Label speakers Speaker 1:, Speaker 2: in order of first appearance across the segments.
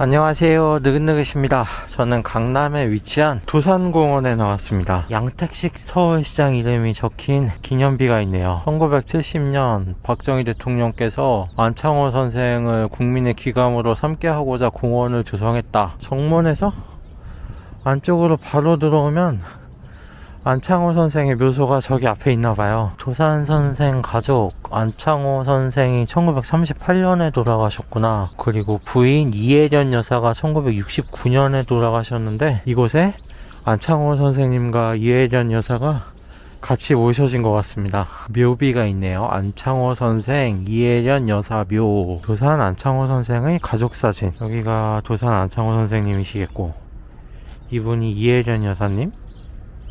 Speaker 1: 안녕하세요. 느긋느긋입니다. 저는 강남에 위치한 도산공원에 나왔습니다. 양택식 서울시장 이름이 적힌 기념비가 있네요. 1970년 박정희 대통령께서 안창호 선생을 국민의 귀감으로 삼게 하고자 공원을 조성했다. 정문에서 안쪽으로 바로 들어오면 안창호 선생의 묘소가 저기 앞에 있나 봐요. 도산 선생 가족 안창호 선생이 1938년에 돌아가셨구나. 그리고 부인 이혜련 여사가 1969년에 돌아가셨는데 이곳에 안창호 선생님과 이혜련 여사가 같이 모셔진 것 같습니다. 묘비가 있네요. 안창호 선생, 이혜련 여사 묘. 도산 안창호 선생의 가족 사진. 여기가 도산 안창호 선생님이시겠고 이분이 이혜련 여사님.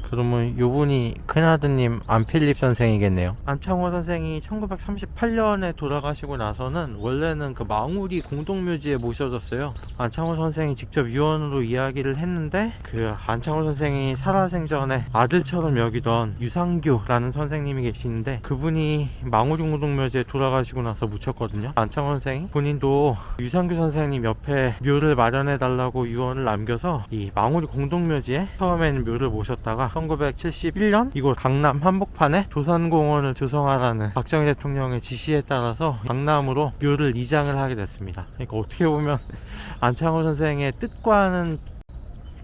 Speaker 1: 그러면 요분이 큰아드님 안필립 선생이겠네요. 안창호 선생이 1938년에 돌아가시고 나서는 원래는 그 망우리 공동묘지에 모셔졌어요. 안창호 선생이 직접 유언으로 이야기를 했는데 그 안창호 선생이 살아생전에 아들처럼 여기던 유상규라는 선생님이 계시는데 그분이 망우리 공동묘지에 돌아가시고 나서 묻혔거든요. 안창호 선생이 본인도 유상규 선생님 옆에 묘를 마련해 달라고 유언을 남겨서 이 망우리 공동묘지에 처음에는 묘를 모셨다가 1971년 이곳 강남 한복판에 조산공원을 조성하라는 박정희 대통령의 지시에 따라서 강남으로 묘를 이장을 하게 됐습니다. 그러니까 어떻게 보면 안창호 선생의 뜻과는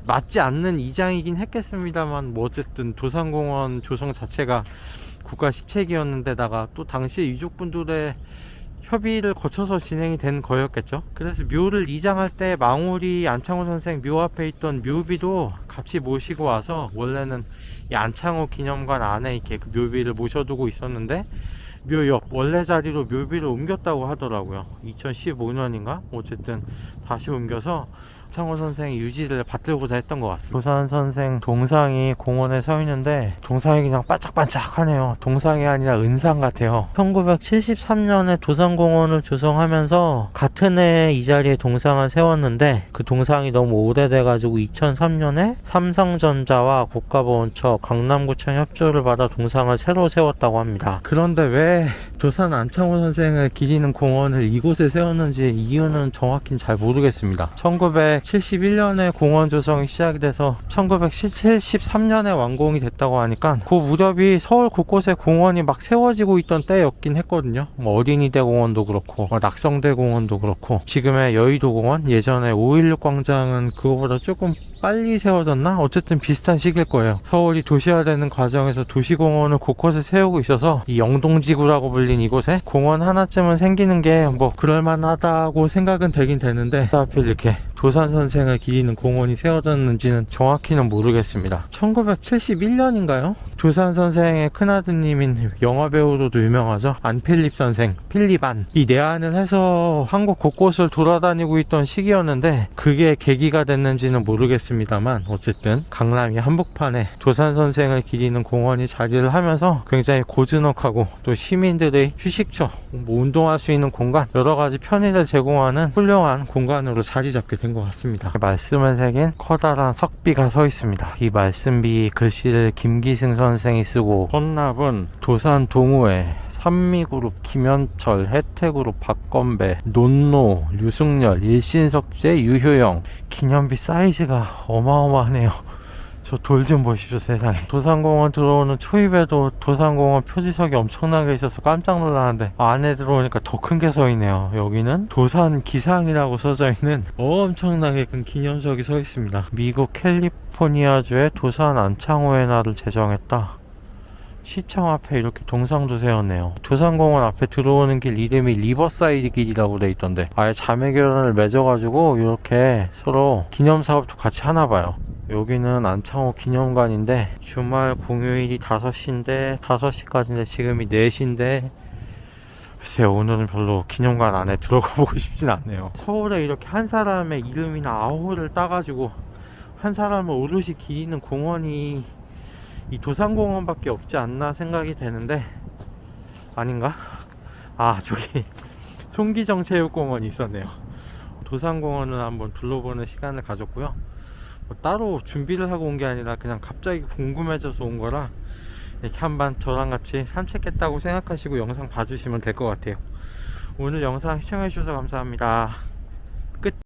Speaker 1: 맞지 않는 이장이긴 했겠습니다만 뭐 어쨌든 조산공원 조성 자체가 국가 시책이었는데다가 또 당시 유족분들의 협의를 거쳐서 진행이 된 거였겠죠. 그래서 묘를 이장할 때 망우리 안창호 선생 묘 앞에 있던 묘비도 같이 모시고 와서 원래는 이 안창호 기념관 안에 이렇게 그 묘비를 모셔두고 있었는데 묘 옆 원래 자리로 묘비를 옮겼다고 하더라고요. 2015년인가? 어쨌든 다시 옮겨서 안창호 선생 유지를 받들고자 했던 것 같습니다. 조산 선생 동상이 공원에 서 있는데 동상이 그냥 반짝반짝하네요. 동상이 아니라 은상 같아요. 1973년에 도산공원을 조성하면서 같은 해이 자리에 동상을 세웠는데 그 동상이 너무 오래돼가지고 2003년에 삼성전자와 국가보훈처 강남구청 협조를 받아 동상을 새로 세웠다고 합니다. 그런데 왜 도산 안창호 선생을 기리는 공원을 이곳에 세웠는지 이유는 정확히는 잘 모르겠습니다. 1971년에 공원 조성이 시작이 돼서 1973년에 완공이 됐다고 하니까 그 무렵이 서울 곳곳에 공원이 막 세워지고 있던 때였긴 했거든요. 뭐 어린이대 공원도 그렇고 뭐 낙성대 공원도 그렇고 지금의 여의도 공원 예전에 516 광장은 그거보다 조금 빨리 세워졌나? 어쨌든 비슷한 시기일 거예요. 서울이 도시화되는 과정에서 도시공원을 곳곳에 세우고 있어서 이 영동지구라고 불린 이곳에 공원 하나쯤은 생기는 게 뭐 그럴만하다고 생각은 되긴 되는데 하필 이렇게 도산 선생을 기리는 공원이 세워졌는지는 정확히는 모르겠습니다. 1971년인가요? 도산 선생의 큰아드님인 영화배우로도 유명하죠. 안필립 선생, 필립안. 이 내한을 해서 한국 곳곳을 돌아다니고 있던 시기였는데 그게 계기가 됐는지는 모르겠습니다만 어쨌든 강남이 한복판에 도산 선생을 기리는 공원이 자리를 하면서 굉장히 고즈넉하고 또 시민들의 휴식처, 뭐 운동할 수 있는 공간, 여러 가지 편의를 제공하는 훌륭한 공간으로 자리 잡게 된것 같습니다. 말씀을 새긴 커다란 석비가 서 있습니다. 이 말씀비 글씨를 김기승 선생이 쓰고 헌납은 도산 동호회, 산미그룹 김현철, 혜택그룹 박건배, 논노, 류승열, 일신석재, 유효영 기념비 사이즈가 어마어마하네요. 저 돌 좀 보십시오 세상에 도산공원 들어오는 초입에도 도산공원 표지석이 엄청나게 있어서 깜짝 놀랐는데 안에 들어오니까 더 큰 게 서 있네요 여기는 도산 기상이라고 써져 있는 엄청나게 큰 기념석이 서 있습니다 미국 캘리포니아주의 도산 안창호의 날을 제정했다 시청 앞에 이렇게 동상도 세웠네요. 도산공원 앞에 들어오는 길 이름이 리버사이드 길이라고 돼 있던데 아예 자매 결혼을 맺어가지고 이렇게 서로 기념사업도 같이 하나 봐요. 여기는 안창호 기념관인데 주말 공휴일이 5시인데 5시까지인데 지금이 4시인데 글쎄요 오늘은 별로 기념관 안에 들어가 보고 싶진 않네요. 서울에 이렇게 한 사람의 이름이나 아호를 따가지고 한 사람을 오롯이 기리는 공원이 이 도산공원밖에 없지 않나 생각이 되는데 아닌가? 아 저기 송기정 체육공원이 있었네요. 도산공원을 한번 둘러보는 시간을 가졌고요 뭐 따로 준비를 하고 온 게 아니라 그냥 갑자기 궁금해져서 온 거라 이렇게 한번 저랑 같이 산책했다고 생각하시고 영상 봐주시면 될 것 같아요. 오늘 영상 시청해 주셔서 감사합니다